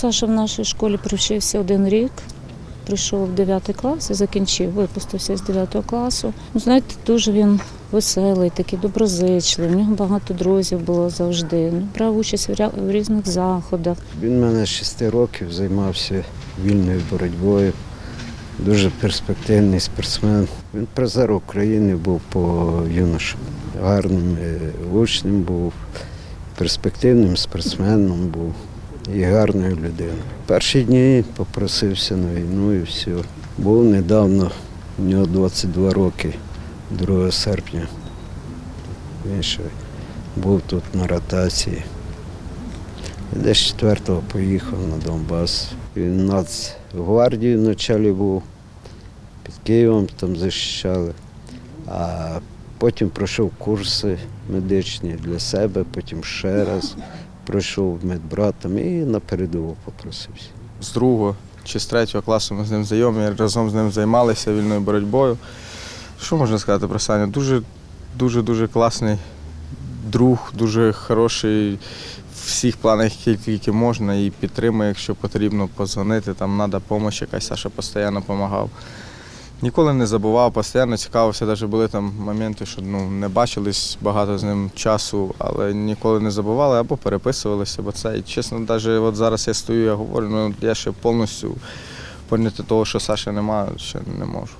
Саша в нашій школі провчився один рік. Прийшов в 9 клас і закінчив, випустився з 9 класу. Ну, знаєте, дуже він веселий, такий доброзичливий. В нього багато друзів було завжди. Ну, брав участь в різних заходах. Він мене з 6 років займався вільною боротьбою. Дуже перспективний спортсмен. Він призер України був по юношам. Гарним е, учнем був, перспективним спортсменом був і гарною людиною. Перші дні попросився на війну і все. Був недавно, у нього 22 роки, 2 серпня. Він ще був тут на ротації. Десь четвертого поїхав на Донбас. Він Нацгвардії вначалі був, під Києвом там захищали. А потім пройшов курси медичні для себе, потім ще раз пройшов медбратом і на передову попросився. З другого чи з третього класу ми з ним знайомі, разом з ним займалися вільною боротьбою. Що можна сказати про Саню? Дуже, дуже, дуже класний друг, дуже хороший в всіх планах, які тільки можна, і підтримує, якщо потрібно позвонити, там треба допомога якась, Саша постійно допомагав. Ніколи не забував, постійно цікавився, навіть були там моменти, що ну, не бачились багато з ним часу, але ніколи не забували або переписувалися, бо це. І чесно, навіть от зараз я стою, я говорю, ну я ще повністю поняти того, що Саші немає, ще не можу.